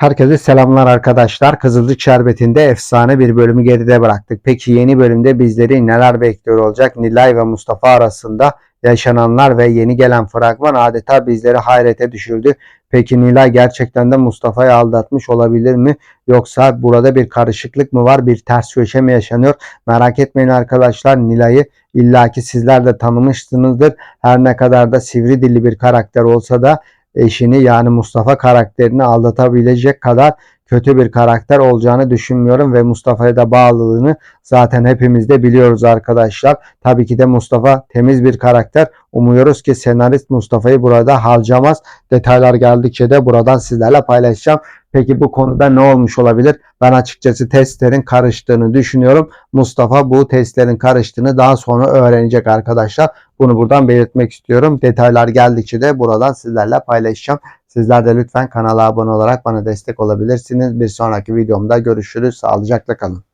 Herkese selamlar arkadaşlar. Kızılcık Şerbeti'nde efsane bir bölümü geride bıraktık. Peki yeni bölümde bizleri neler bekliyor olacak? Nilay ve Mustafa arasında yaşananlar ve yeni gelen fragman adeta bizleri hayrete düşürdü. Peki Nilay gerçekten de Mustafa'yı aldatmış olabilir mi? Yoksa burada bir karışıklık mı var? Bir ters köşe mi yaşanıyor? Merak etmeyin arkadaşlar. Nilay'ı illaki sizler de tanımışsınızdır. Her ne kadar da sivri dilli bir karakter olsa da eşini yani Mustafa karakterini aldatabilecek kadar kötü bir karakter olacağını düşünmüyorum ve Mustafa'ya da bağlılığını zaten hepimiz de biliyoruz arkadaşlar. Tabii ki de Mustafa temiz bir karakter. Umuyoruz ki senarist Mustafa'yı burada harcamaz. Detaylar geldikçe de buradan sizlerle paylaşacağım. Peki bu konuda ne olmuş olabilir? Ben açıkçası testlerin karıştığını düşünüyorum. Mustafa bu testlerin karıştığını daha sonra öğrenecek arkadaşlar. Bunu buradan belirtmek istiyorum. Detaylar geldikçe de buradan sizlerle paylaşacağım. Sizler de lütfen kanala abone olarak bana destek olabilirsiniz. Bir sonraki videomda görüşürüz. Sağlıcakla kalın.